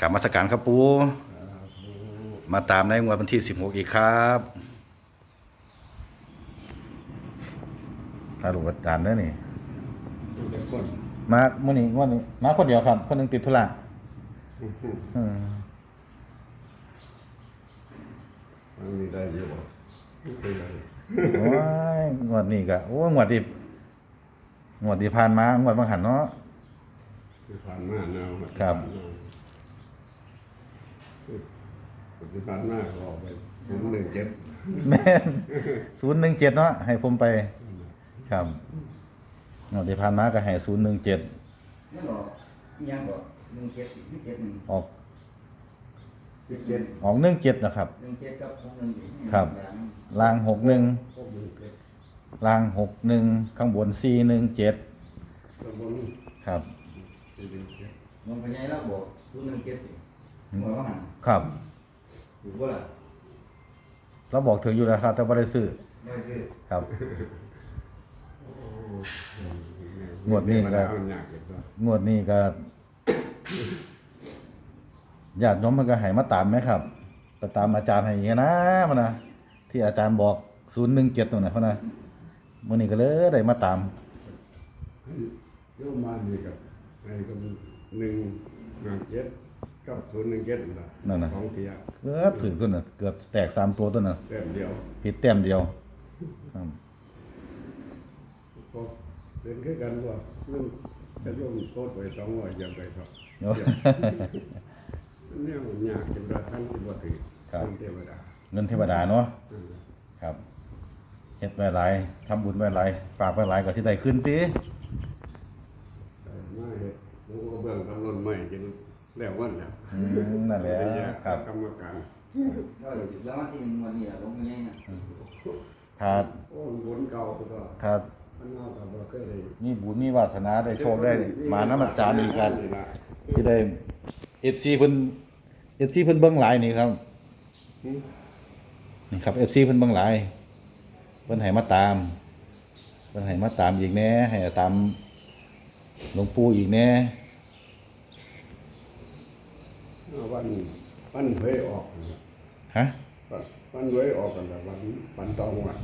กลับมาสการครับปูมาตามในงวดวันที่16อีกครับถ้าลูกอาจารย์ได้อนี่เดี๋ยวก่อนมาเมื่อนี้งวดนี้มาคนเดียวครับ คนหนึงติดธุระอืมมันมีได้เยอะบ่ไม่เป็นไรโอ้ยงวดนี้ก็โอ้ยงวดที่งวดที่ผ่านมางวดบางหันเนาะที่ผ่านมาเนาะครับ ที่ผ่านมาก็ออกไปศูนย์หนึ่งเจ็ดแม่นศูนย์หนึ่งเจ็ดเนาะให้ผมไป ครับงวดที่ผ่านมาก็ให้ศูนย์หนึ่งเจ็ดนั่นบอกยังบอกหนึ่งเจ็ดหนึ่งเจ็ดหนึ่งออกสิบเจ็ดออกหนึ่งเจ็ดนะครับ หนึ่งเจ็ดกับหกหนึ่งอยู่ครับ ลางหกหนึ่งพวกหนึ่งเจ็ดลางหกหนึ่งข้างบนสี่หนึ่งเจ็ดตำบลครับสี่หนึ่งเจ็ดมองพญายแล้วบอกศูนย์หนึ่งเจ็ดสิ หัวว่าหันครับถูกว่าล่ะเราบอกถึงอยู่แล้วครับ แต่ไม่ได้ซื้อไม่คือครับโอ้งวดนี้มัก็มันยากเลยตัวงวดนี้ก็ญาติโยมมันก็ให้มาตามไหมครับก็ตามอาจารย์ให้อย่างนี้นะมันนะที่อาจารย์บอกศูนย์หนึ่งเจ็ดตัวนะเพราะนะมื่อนี้ก็เลยได้มาตามให้โยมมานี่กับไอ้ก็หนึ่งหนึ่งเจ็ด กับศูนย์หนึ่งเจ็ดนั่นล่ะนั่นน่ะ ของเทียเกือบถึงตัวน่ะเกือบแตกสามตัวตัวน่ะแต้มเดียวผิดแต้มเดียวครับก็เป็นแค่กันว่ามันจะโยมโคตรไปสองร้อยยังไปครับเนาะเนี่ยมันยากจนกระทั่งที่ว่าถึงครับ เทวดาเงินเทวดาเนาะอืมครับเฮ็ดไว้หลายทำบุญไว้หลายฝากไว้หลายก็สิได้ขึ้นติ แต่มาเห็ดหลวงพ่อเบื้องกำลังใหม่จน แล้ววันแล้วอืมนั่นแหละไปแยกครับ กรรมการก็แล้ววันที่หนึ่งวันนี้ลงพญายนะถ้าโอ้บุญเก่าก็ถ้ามันเน่ากับว่าเคยได้มีบุญมีวาสนาได้โชคได้มานำอาจารย์อีกกันที่ได้ FC เพิ่น FC เพิ่นเบิ่งหลายนี่ครับอืมนี่ครับ FC เพิ่นเบิ่งหลายเพิ่นให้มาตามเพิ่นให้มาตามอีกแหน่ให้ตามหลวงปู่อีกแหน่ วันวันเผยออกนะฮะวันวันเผยออกกันแล้ววันวันตองวัด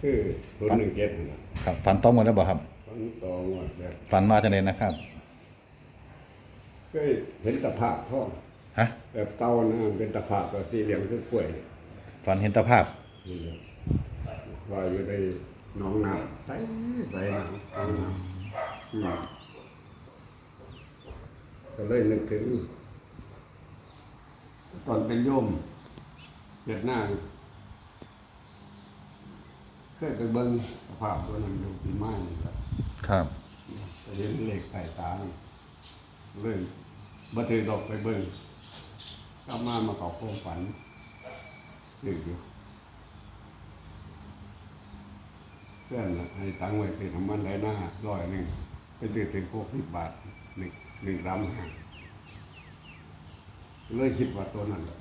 คือศูนย์หนึ่งเจ็ดนะครับฝันต้องหมดแล้วบ่ครับวันตองวัดแบบฝันมาจังได๋นะครับเคยเห็นตะภาพท่องฮะแบบเตานะเป็นตะภาพกับสีเหลืองคือกล้วย ฝันเห็นตาภาพนี่แหละว่าอยู่ในหนองน้ำใสใสน้ำหนองน้ำอืมก็เลยนึกถึงต อนเป็นโยมเจ็ดหน้า เคยไปเบิ้งสภาพตัวนั้นอยู่ปีไม้นี่ครับครับไปเห็นเหล็กไต่ตานี่เลยบัถือดอกไปเบิ้งกลับมามาเขาโค้งฝันดึกอยู่เพื่อนน่ะให้ตังค์ไว้ซื้อน้ำมันได้หน้าร้อยหนึ่งไปซื้อถึงหกสิบบาทหนึ่งหนึ่งสามห้า เลยคิดว่าตัวนั้นแหละ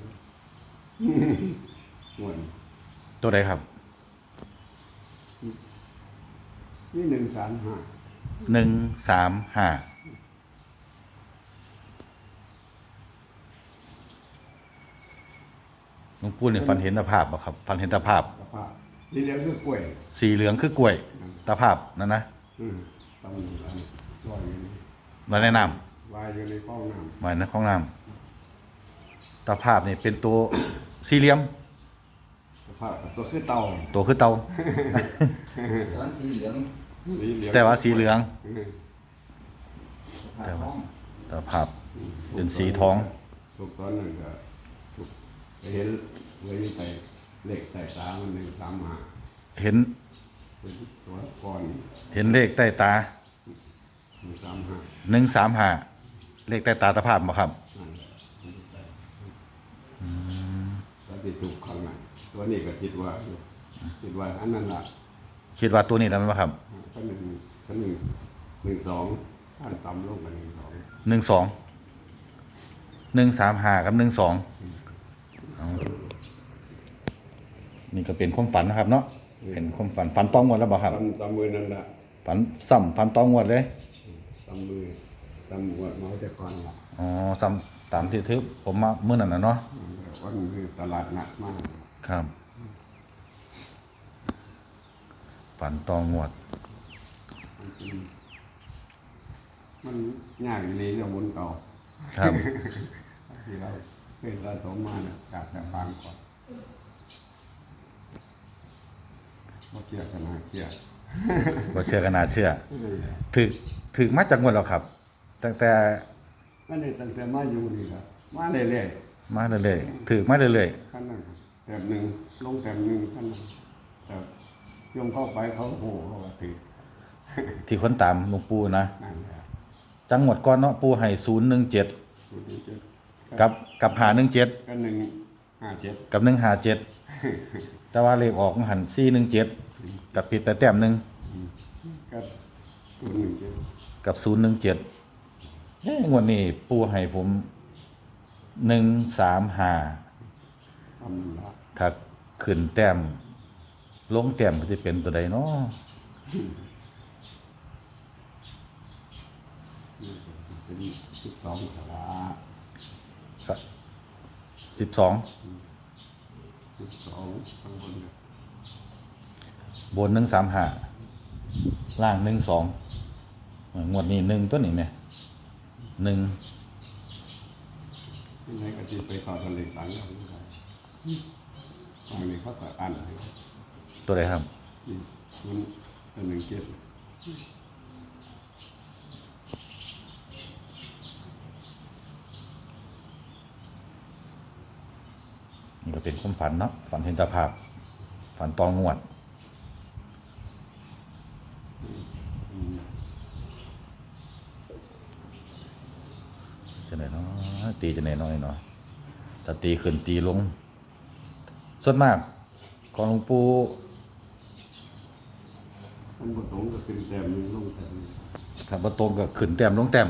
หมดตัวใดครับ นี่หนึ่งสามห้าหนึ่งสามห้า หลวงปู่เนี่ยฝันเห็นตาภาพบ่ครับฝันเห็นตาภาพ สภาพนี่เลี้ยงคือกล้วยสีเหลืองคือกล้วย ตาภาพนั่นนะอืมตำอยู่อันร้อยอยู่นี่มาแนะนวายอยู่ในห้องน้ำมาในห้องน้ำ ตาภาพนี่เป็นตัวสี่เหลี่ยมำสภาพกับตัวคือเตาตัวคือเตา ตอนสีเหลืองนี่เลี้ยงแต่ว่าสีเหลือง อืมผ่า ท้องตาภาพเป็นสีทอง ถูกตอนนั้นก็ถูกไปเห็นไว้ไปเลขใต้ตามันหนึ่งสามห้าเห็นเป็นตัวก่อนเห็นเลขใต้ตาหนึ่งสามห้าหนึ่งสามห้าเลขใต้ตาตาภาพบ่ครับ ที่ถูกข้างในตัวนี้ก็คิดว่าอยู่คิดว่าอันนั้นละคิดว่าตัวนี้แล้วไหมครับก็หนึ่งก็หนึ่งหนึ่งสองท่านต่ำลงกันหนึ่งสองหนึ่งสองหนึ่งสามห้ากับหนึ่งสองเอานี่ก็เป็นความฝันนะครับ เนาะเป็นความฝันฝันต้องงวดแล้วบ่ครับตำตำมือนั่นละฝันซ้ำฝันต้องงวดเลยตำมือตำหัวเมาแต่ก่อนละอ๋อซ้ ตามที่ทึบผมมาเมื่อนั้นนะเนาะวันคือตลาดหนักมาก ครับ ฝันตองวด มันยากอยู่เลยเรื่องบนเก่าครับที่เราเคยสะสมมาเนี่ยกาดแต่บางก่อนบ่เกี่ยวกันนะเกี่ยวบ่เชื่อกันน่าเชื่อเออถึกถึกมาจากงวดแล้วครับ ตั้งแต่ นั่นนี่ตั้งแต่มาอยู่นี่ครับมาเรื่อยมาเรื่อยๆถึกมาเรื่อยๆขั้นนั้นครับแต้มหนึ่งลงแต้มหนึ่งขั้นนั้นแต่โยมเข้าไปเขาโอ้โหเขาว่าถือๆที่คนตามหลวงปู่นะนั่นแหละจังหวัดก่อนเนาะปู่ให้017ศูนย์หนึ่งเจ็ดกับกับ517ก็หนึ่งห้าเจ็ดกับ157แต่ว่าเลขออกมันหัน417กับผิดไปแต้มหนึงก็ศูนย์หนึ่งเจ็ดกับ017เอ้งวดนี้ปู่ให้ผม135ทำละถ้าขึ้นแต้ม ลงแต้มก็จะเป็นตัวใดเนาะนี่เป็นสิบสองสาระก็สิบสองสิบสองข้างบนเนี่ยบนหนึ่งสามห้าล่างหนึ่งสองงวดนี้หนึ่งตัวนี้ไหม หนึ่งยังไงก็จะไปขอทะเลตังค์กันนะครับทางนี้เขาก็อ่านให้ตัวใดครับนี่มันเป็นหนึ่งเจ็ดนี่ก็เป็นความฝันเนาะฝันเห็นตาภาพฝันตองงวด อืม จะไหนเนาะตีจะไหนน้อยเนาะถ้าตีขึ้นตีลงส่วนมากของหลวงปู่มันก็ตรงก็เป็นแต้มหนึ่งลงแต้มหนึ่งถ้าบ่ตรงก็ขึ้นแต้มลงแต้ม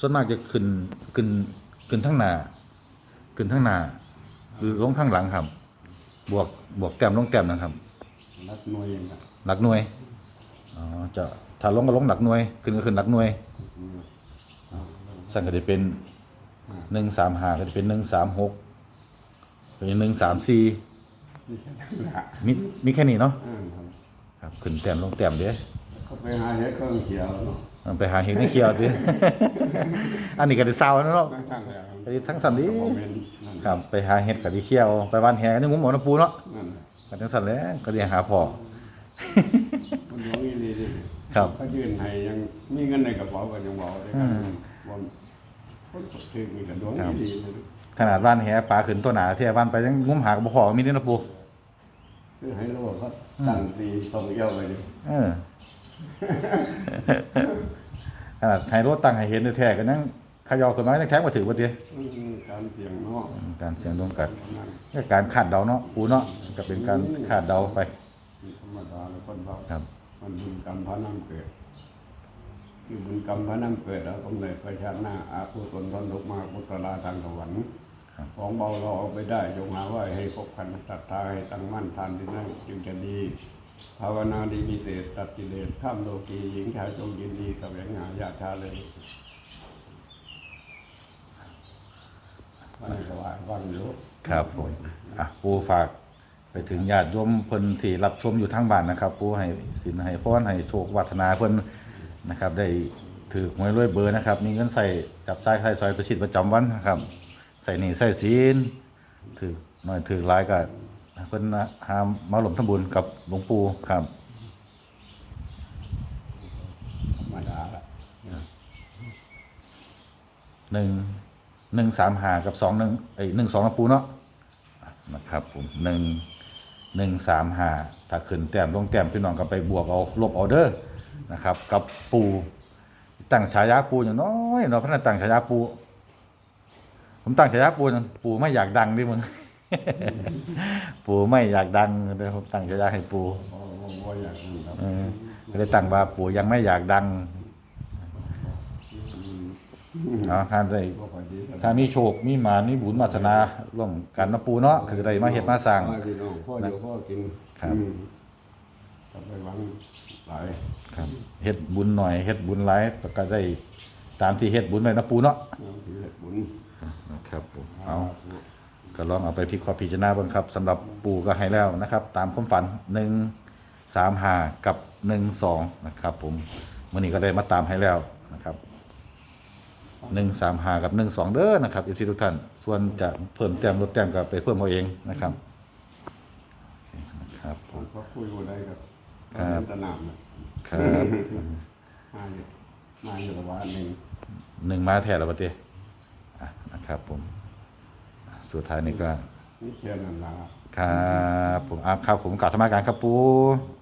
ส่วนมากจะขึ้นขึ้นขึ้นทั้งหน้าขึ้นทั้งหน้าหรือลงข้างหลังครับ บวกบวกแต้มลงแต้มนะครับ รักหน่วยเองครับหลักหน่วย อ๋อ จะถ้าลงก็ลงหลักหน่วย ขึ้นก็ขึ้นหลักหน่วย อืม สั่นก็จะเป็นอ่าหนึ่งสามห้าก็จะเป็นหนึ่งสามหกเป็นหนึ่งสามสี่นี่แค่นั้นแหละมีมีแค่นี้เนาะอ่าครับครับขึ้นแต้มลงแต้มเด้อก็ไปหาเห็ดเครื่องเขียวเนาะเอาไปหาเห็ดในเคียวดิ อันนี้ก็ได้เศร้าแล้วเนาะทั้งๆแล้วไปทั้งสันดิก็บ่แม่นนั่นครับ ไปหาเห็ดกับที่เคียว ไปบ้านแหนี่งุ้มหมอนะปูเนาะนั่นแหละกันทั้งสันแหล้วก็เรียกหาพ่อมันหลวงอีหลีดิครับ เขายื่นให้ยังมีเงินในกระเป๋าก็ยังบอกได้อืกันมบ่ คนถือมีกระดวงอีหลีเลยขนาดบ้านแหปลาขึ้นตัวหนาที่บ้านไปยังงุ้มหากับพ่อมีเด้อนะปูคือให้รู้ว่าเขาตั้งตีส่งเยี่ยวไปดิเออขนาดไฮโรดตั้งให้เห็นแท้ๆก็นั่งเขยอขึ้นมายังแข็งมาถือว่าติมันคือการเสี่ยงเนาะการเสียงดวงกัดนั่นก็การคาดเดาเนาะปูเนาะก็เป็นการคาดเดาไปธรรมดาแล้วคนเราครับมันบุญกรรมพระนำเกิด คือบุญกรรมพระนำเกิดแล้วกำเนิดไปชาติหน้าอาภูสนทนทุกมากุศลาทางสวรรค์ครับของเบาเราเอาไปได้จงหาว่าให้พบพันศรัทธาให้ตั้งมั่นทานที่นั่นจึงจะดี ภาวนาดีมีเศษตัดกิเลสข้ามโลกีหญิงชายจงยินดีแสวงหาญาติชาเลยวันนี้สบายวันอยู่ครับผมอะปูฝากไปถึงญาติโยมเพิ่นที่รับชมอยู่ทางบ้านนะครับปูให้สินให้พรให้โชควัฒนาเพิ่น นะครับ ได้ถือหวยรวยเบอร์นะครับ มีเงินใส่จับจ่ายใช้สอยประชิดประจำวันนะครับ ใส่หนี้ใส่ศีลถือหน้อยถือหลายก็เพิ่นหามาหลมทำบุญกับหลวงปู่ครับธรรมดาละหนึ่งหนึ่งสามหากับสองหนึ่งไอ้หนึ่งสองนะปูเนาะนะครับผมหนึ่งหนึ่งสามหาถ้าขึ้นแต้มลงแต้มพี่น้องก็ไปบวกเอาลบเอาเด้อ นะครับ กับปูตั้งฉายาปูอย่างน้อยเนาะพระนันตั้งฉายาปู ผมตั้งฉายาปูนั่นปูไม่อยากดังดิมึงปูไม่อยากดังเลยผมตั้งฉายาให้ปูโอ้โหบ่อยากนั่นครับเออก็เลยตั้งว่าปูยังไม่อยากดังอืมเนาะถ้าได้บ่ค่อยดีเท่ไหร่ถ้ามีโชค มีหมามีบุญวาสนาร่วมกันนะปูเนาะคือได้มาเฮ็ดมาสร้างพ่อพี่น้องพ่ออยู่พ่อกินครับอืมก็ไปหวัง หลายครับเฮ็ดบุญหน่อยเฮ็ดบุญหลายก็ได้ตามที่เฮ็ดบุญไว้นะปูเนาะน้ำถือเหตุบุญนะครับผมเอาก็ลองเอาไปพิเคราะห์พิจารณาเบิ่งครับสำหรับปูก็ให้แล้วนะครับ ตามความฝันหนึ่งสามห้ากับหนึ่งสองนะครับผมมื่อนี้ก็ได้มาตามให้แล้วนะครับหนึ่งสามห้ากับหนึ่งสองเด้อนะครับอีกทีทุกท่าน ส่วนจะเพิ่มแต้มลดแต้มก็ไปเพิ่มเอาเองนะครับโอเคนะครับผผมมก็คุยอะไรกับ ครับตะนามน่ะครับมาอยู่มาอยู่ละวันหนึ่งหนึ่งมาแทนแล้วปะเต้อะนะครับผมอะสุดท้ายนี้ก็นี่แค่นั้นละครับผมอาครับผมกล่าวธรรมการครับปูค